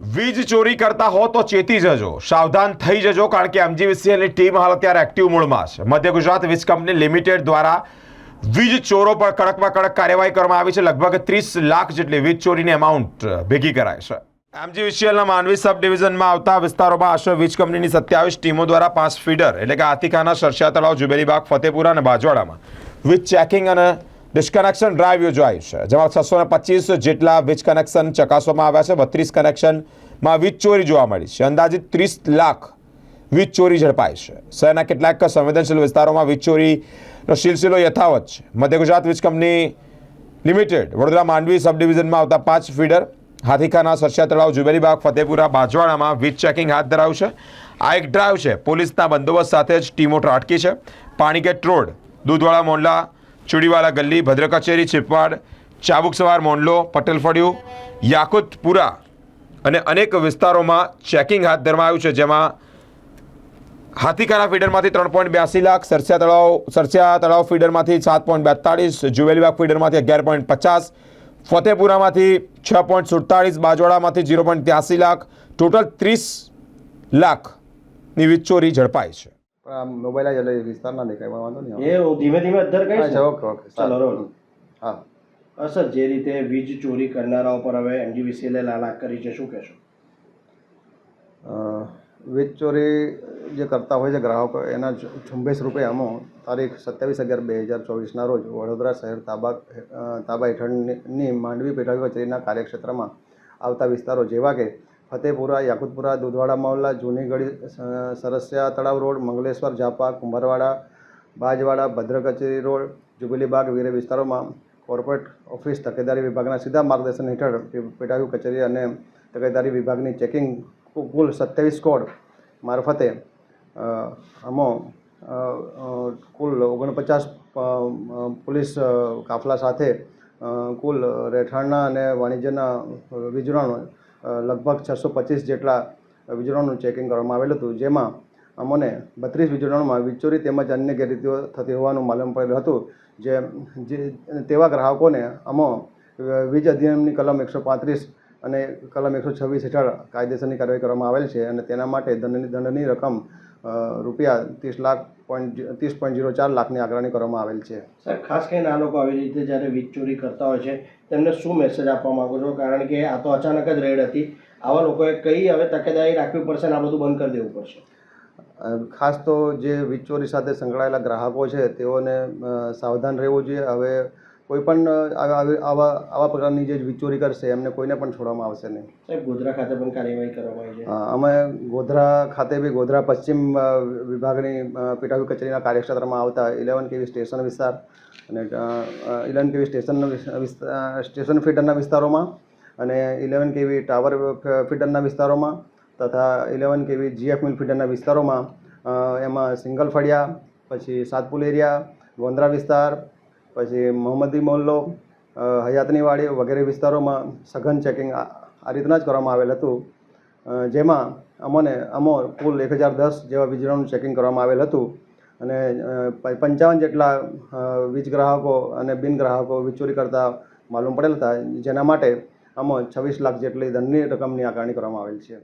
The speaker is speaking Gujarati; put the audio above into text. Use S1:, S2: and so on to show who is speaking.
S1: વીજ ચોરી કરતા હો તો ચેતી જજો, સાવધાન થઈ જજો, કારણ કે એમજીવીસીએલની ટીમ હાલ અત્યારે એક્ટિવ મોડમાં છે. મધ્ય ગુજરાત વીજ કંપની લિમિટેડ દ્વારા વીજ ચોરો પર કડકમાં કડક કાર્યવાહી કરવામાં આવી છે. લગભગ ત્રીસ લાખ જેટલી વીજ ચોરીની અમાઉન્ટ ભેગી કરાય છે. એમજીવીસીએલના માંડવી સબ ડિવિઝનમાં આવતા વિસ્તારોમાં આશરે વીજ કંપનીની સત્યાવીસ ટીમો દ્વારા પાંચ ફીડર, એટલે કે આતિકાના સરસિયા તળાવ જુબેલીબાગ ફતેપુરા અને બાજવાડામાં વીજ ચેકિંગ અને ડિસ્કનેક્શન ડ્રાઈવ યોજાઈ છે. જેમાં છસો પચીસ જેટલા વીજ કનેક્શન ચકાસવામાં આવ્યા છે. બત્રીસ કનેક્શનમાં વીજ ચોરી જોવા મળી છે. અંદાજિત ત્રીસ લાખ વીજ ચોરી ઝડપાઈ છે. શહેરના કેટલાક સંવેદનશીલ વિસ્તારોમાં વીજ ચોરીનો સિલસિલો યથાવત છે. Madhya Gujarat Vij company limited Vadodara Mandvi sub ડિવિઝનમાં આવતા પાંચ ફીડર, હાથીખાના સરસિયા તળાવ જુબેલીબાગ ફતેપુરા, બાજવાડામાં વીજ ચેકિંગ હાથ ધરાયું છે. આ એક ડ્રાઈવ છે. પોલીસના બંદોબસ્ત સાથે જ ટીમો ત્રાટકી છે. પાણીગેટ રોડ દૂધવાળા મોંડલા ચુડીવાલા ગલ્લી ભદ્ર કચેરી ચિપવાડ ચાબુક સવાર મોંડલો, પટેલ ફળિયું, યાકુતપુરા અને અનેક વિસ્તારોમાં ચેકિંગ હાથ ધરવામાં આવ્યું છે, જેમાં હાથીકારા ફીડરમાંથી ત્રણ પોઈન્ટ બ્યાસી લાખ, સરસિયા તળાવ સરસિયા તળાવ ફીડરમાંથી સાત પોઈન્ટ બેતાળીસ જુવેલીબાગ ફીડરમાંથી અગિયાર પોઈન્ટ પચાસ, ફતેપુરામાંથી છ પોઈન્ટ સુડતાળીસ, બાજવાડામાંથી ઝીરો પોઈન્ટ ત્યાસી લાખ, ટોટલ ત્રીસ લાખની વીજ ચોરી ઝડપાઈ છે.
S2: પણ આ મોબાઈલ જ એટલે વિસ્તાર ના દેખાય પણ વાંધો નહીં
S3: એ ધીમે ધીમે અધર કહીશ
S2: અચ્છા ઓકે ઓકે
S3: ચાલો
S2: સારું.
S3: રોલ.
S2: હા.
S3: અ સર જે રીતે વીજ ચોરી કરનારાઓ પર હવે એનજીવીસીએલે લાલાક કરી છે શું કહેશો?
S2: અ, વીજ ચોરી જે કરતા હોય છે ગ્રાહકો એના ઝુ- ઝુંબેશ રૂપે અમો તારીખ સત્યાવીસ અગિયાર બે હજાર ચોવીસના રોજ વડોદરા શહેર તાબા અ, તાબા હેઠળની માંડવી પેટાવી કચેરીના કાર્યક્ષેત્રમાં આવતા વિસ્તારો જેવા કે ફતેપુરા, યાકુતપુરા, દુધવાડા મહોલ્લા જૂની ગળી સરસિયા તળાવ રોડ, મંગલેશ્વર ઝાપા કુંભારવાડા, બાજવાડા ભદ્ર કચેરી રોડ જુબીલીબાગ વગેરે વિસ્તારોમાં કોર્પોરેટ ઓફિસ તકેદારી વિભાગના સીધા માર્ગદર્શન હેઠળ પેટાવી કચેરી અને તકેદારી વિભાગની ચેકિંગ કુલ સત્યાવીસ કોડ મારફતે આમાં કુલ ઓગણપચાસ પોલીસ કાફલા સાથે કુલ રહેઠાણના અને વાણિજ્યના વિજરાણો લગભગ છસો પચીસ જેટલા વિજરાણોનું ચેકિંગ કરવામાં આવેલું હતું. જેમાં અમને બત્રીસ વિજરાણોમાં વીજચોરી તેમજ અન્ય ગેરરીતિઓ થતી હોવાનું માલુમ પડેલું હતું. જે જે, તેવા ગ્રાહકોને આમાં વીજ અધિનિયમની કલમ એકસો પાંત્રીસ અને કલમ એકસો છવ્વીસ હેઠળ કાયદેસરની કાર્યવાહી કરવામાં આવેલ છે અને તેના માટે દંડની દંડની રકમ રૂપિયા ત્રીસ લાખ પોઈન્ટ ત્રીસ પોઈન્ટ ઝીરો ચાર લાખની આગ્રહણી કરવામાં આવેલ છે.
S3: સર ખાસ કરીને આ લોકો આવી રીતે જ્યારે વીજ ચોરી કરતા હોય છે તેમને શું મેસેજ આપવા માગો છો? કારણ કે આ તો અચાનક જ રેડ હતી. આવા લોકોએ કઈ હવે તકેદારી રાખવી પડશે અને આ બધું બંધ કરી દેવું પડશે?
S2: ખાસ તો જે વીજ ચોરી સાથે સંકળાયેલા ગ્રાહકો છે તેઓને સાવધાન રહેવું જોઈએ. હવે કોઈ પણ આવા આવા આવા પ્રકારની જે ચોરી કરશે એમને કોઈને પણ છોડવામાં આવશે નહીં.
S3: સાહેબ ગોધરા ખાતે પણ કાર્યવાહી કરવામાં આવી છે.
S2: અમે ગોધરા ખાતે બી ગોધરા પશ્ચિમ વિભાગની પેટાવી કચેરીના કાર્યક્ષેત્રમાં આવતા ઇલેવન કેવી સ્ટેશન વિસ્તાર અને ઇલેવન કેવી સ્ટેશન સ્ટેશન ફીડરના વિસ્તારોમાં અને ઇલેવન કેવી ટાવર ફીડરના વિસ્તારોમાં તથા ઇલેવન કેવી જીએફ મિલ ફીડરના વિસ્તારોમાં એમાં સિંગલ ફળિયા પછી સાતપુલ એરિયા ગોંદરા વિસ્તાર પછી મોહમ્મદી મોહલ્લો હયાતની વાડી વગેરે વિસ્તારોમાં સઘન ચેકિંગ આ રીતના જ કરવામાં આવેલ હતું. જેમાં અમને અમો કુલ એક હજાર દસ જેવા વીજળીનું ચેકિંગ કરવામાં આવેલ હતું. અને પંચાવન જેટલા વીજ ગ્રાહકો અને બિન ગ્રાહકો વીજ ચોરી કરતા માલુમ પડેલ હતા. જેના માટે આમાં છવ્વીસ લાખ જેટલી દંડની રકમની આકારણી કરવામાં આવેલ છે.